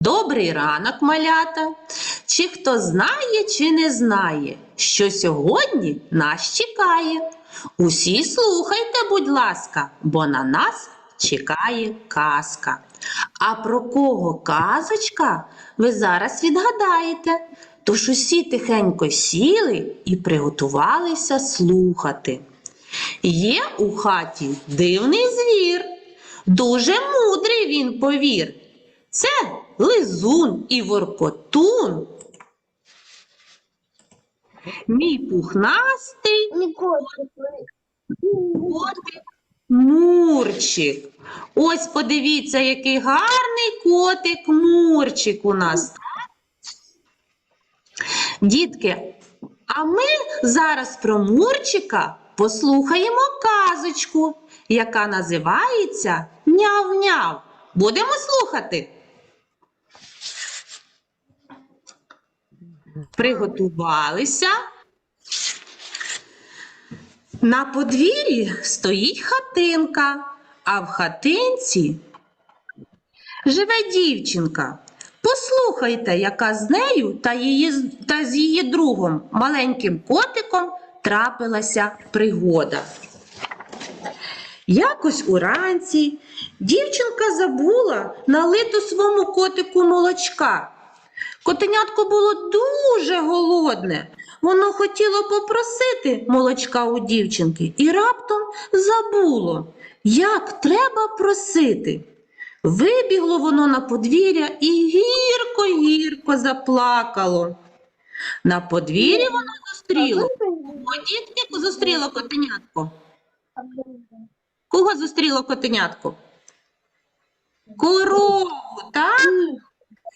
Добрий ранок, малята! Чи хто знає, чи не знає, що сьогодні нас чекає? Усі слухайте, будь ласка, бо на нас чекає казка. А про кого казочка, ви зараз відгадаєте. Тож усі тихенько сіли і приготувалися слухати. Є у хаті дивний звір, дуже мудрий він повір. Це лизун і воркотун. Мій пухнастий котик. Мурчик. Ось подивіться, який гарний котик Мурчик у нас. Дітки, а ми зараз про Мурчика послухаємо казочку, яка називається Няв-няв. Будемо слухати. Приготувалися. На подвір'ї стоїть хатинка, а в хатинці живе дівчинка. Послухайте, яка з нею та, її, та з її другом, маленьким котиком, трапилася пригода. Якось уранці дівчинка забула налити своєму котику молочка. Котенятко було дуже голодне. Воно хотіло попросити молочка у дівчинки і раптом забуло, як треба просити. Вибігло воно на подвір'я і гірко-гірко заплакало. На подвір'ї воно зустріло. Дітки зустріло котенятко. Кого зустріло котенятко? Корову, так?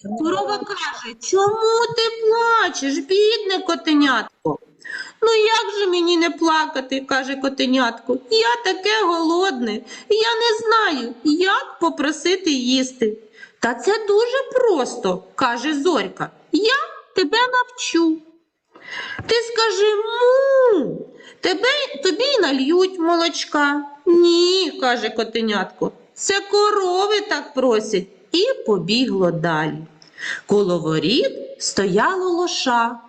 Корова каже, чому ти плачеш, бідне котенятко? Ну як же мені не плакати, каже котенятко. Я таке голодне, я не знаю, як попросити їсти. Та це дуже просто, каже Зорька. Я тебе навчу. Ти скажи му, тебе, тобі й нальють молочка. Ні, каже котенятко, це корови так просять. І побігло далі. Коло воріт стояло лоша.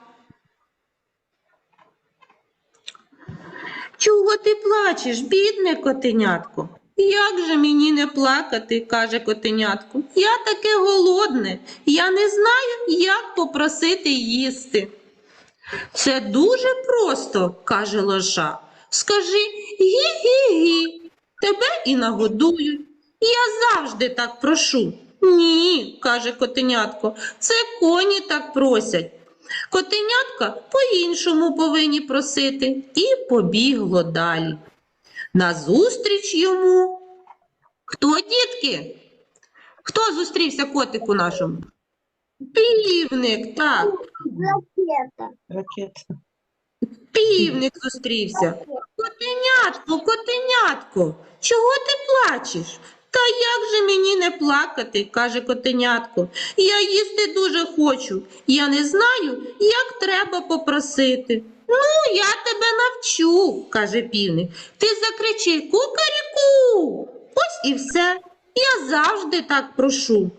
Чого ти плачеш, бідне котенятко? Як же мені не плакати, каже котенятко. Я таке голодне, я не знаю, як попросити їсти. Це дуже просто, каже лоша. Скажи гі-гі-гі, тебе і нагодують. Я завжди так прошу. Ні, каже котенятко, це коні так просять. Котенятка по-іншому повинні просити і побігло далі. Назустріч йому. Хто, дітки? Хто зустрівся котику нашому? Півник, так. Ракета. Ракета. Півник зустрівся. Котенятко, котенятко, чого ти плачеш? Та як же мені не плакати, каже котенятко. Я їсти дуже хочу. Я не знаю, як треба попросити. Ну, я тебе навчу, каже півник. Ти закричи кукаріку. Ось і все. Я завжди так прошу.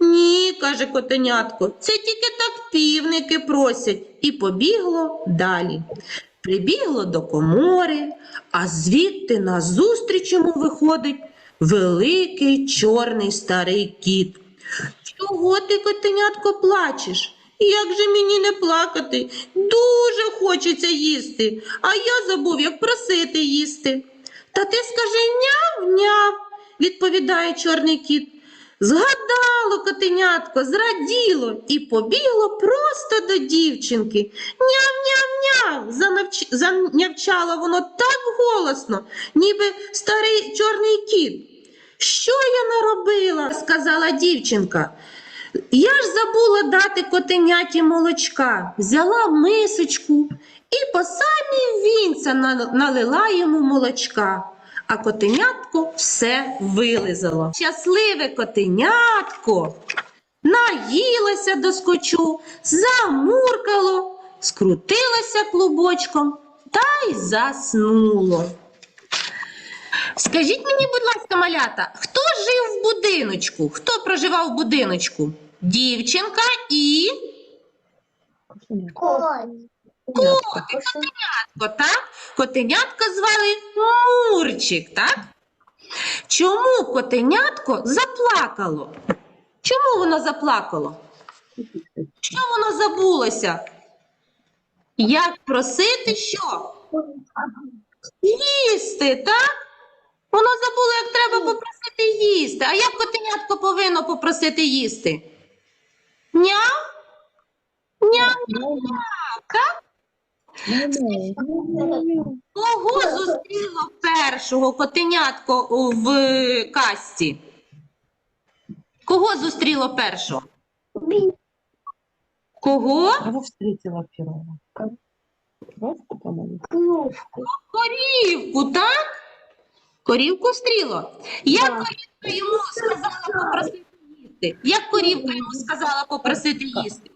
Ні, каже котенятко, це тільки так півники просять, і побігло далі. Прибігло до комори, а звідти назустріч йому виходить великий чорний старий кіт. Чого ти, котенятко, плачеш? Як же мені не плакати? Дуже хочеться їсти, а я забув, як просити їсти. Та ти скажи няв-няв, відповідає чорний кіт. Згадало котенятко, зраділо і побігло просто до дівчинки. Няв-няв-няв, занавч... занявчало воно так голосно, ніби старий чорний кіт. Що я наробила? сказала дівчинка. Я ж забула дати котеняті молочка, взяла мисочку і по самій вінця налила йому молочка, а котенятко все вилизало. Щасливе котенятко наїлося до скочу, замуркало, скрутилося клубочком та й заснуло. Скажіть мені, будь ласка, малята, хто жив в будиночку? Хто проживав в будиночку? дівчинка і Конь. котик, котенятко, так? Котенятка звали Мурчик, так? Чому котенятко заплакало? Чому воно заплакало? Що воно забулося? Як просити що? Їсти, так? Воно забуло, як треба попросити їсти. А як котенятко повинно попросити їсти? Няв? Няв, так? Кого зустріло першого котенятко в касті? Кого зустріло першого? Кого? Кого встретила первого? Коровку, по-моему. Клюшку. Корівку, так? Корівку стріло. Як Да. корівка йому сказала попросити їсти? Як корівка йому сказала попросити їсти?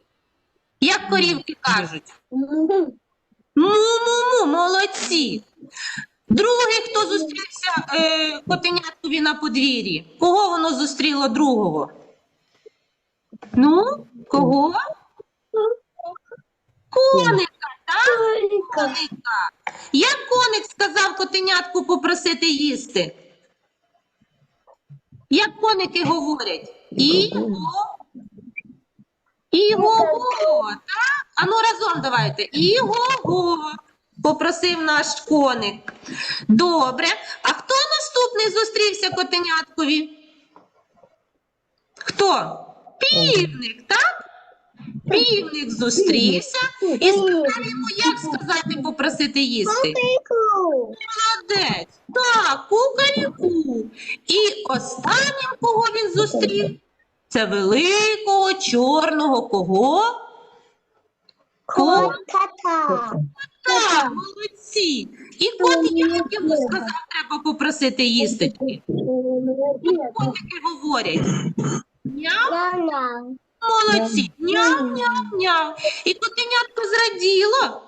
Як корівки кажуть? Му-му-му, молодці. Другий, хто зустрівся е, котеняткові на подвір'ї? Кого воно зустріло другого? Ну, кого? Коника, так? Коника. Як коник сказав котенятку попросити їсти? Як коники говорять? Іго. Іго, так? Ану разом давайте. Іго. Попросив наш коник. Добре. А хто наступний зустрівся котеняткові? Хто? Півник, так? Півник зустрівся і сказав йому, як сказати попросити їсти. Молодець. Так, кукаріку. І останнім, кого він зустрів, це великого чорного кого? Ко? Кота. Так, молодці. І кот як йому сказав, треба попросити їсти. Котики говорять. Няу-няу. Молодці. Няв, няв, няв. І котенятко зраділо.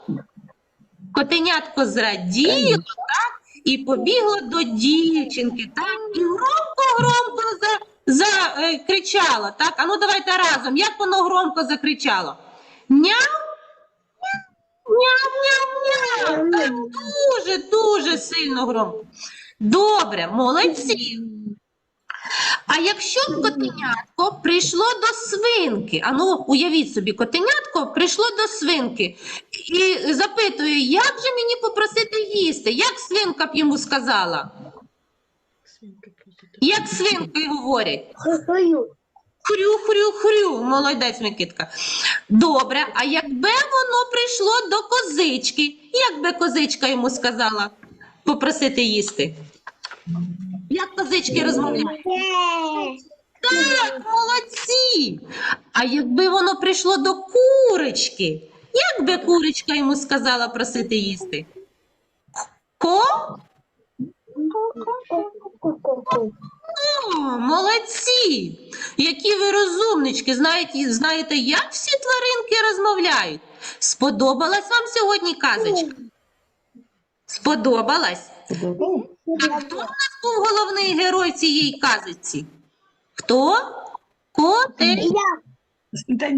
Котенятко зраділо, так? І побігло до дівчинки, так? І громко-громко за, за, е, так? А ну давайте разом. Як воно громко закричало? Няв? Няв-няв-няв. Так, дуже, дуже сильно громко. Добре, молодці. А якщо б котенятко прийшло до свинки, а ну уявіть собі, котенятко прийшло до свинки і запитує, як же мені попросити їсти? Як свинка б йому сказала? Як свинки говорять? Хрю. Хрю-хрю-хрю, молодець Микитка. Добре, а якби воно прийшло до козички, як би козичка йому сказала попросити їсти? Як козички розмовляють? Так, молодці. А якби воно прийшло до курочки, як би курочка йому сказала просити їсти? Ко? О, молодці! Які ви розумнички, знаєте, знаєте, як всі тваринки розмовляють? Сподобалась вам сьогодні казочка? Сподобалась? А хто у нас був головний герой цієї казочці? Хто? Коти... Да.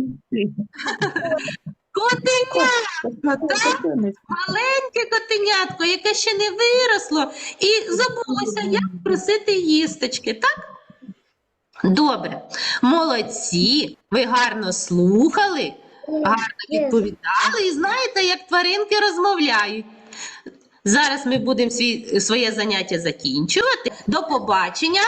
Котенятко, так? Маленьке котенятко, яке ще не виросло і забулося, як просити їсточки, так? Добре, молодці, ви гарно слухали, гарно відповідали і знаєте, як тваринки розмовляють. Зараз ми будемо свій, своє заняття закінчувати. До побачення.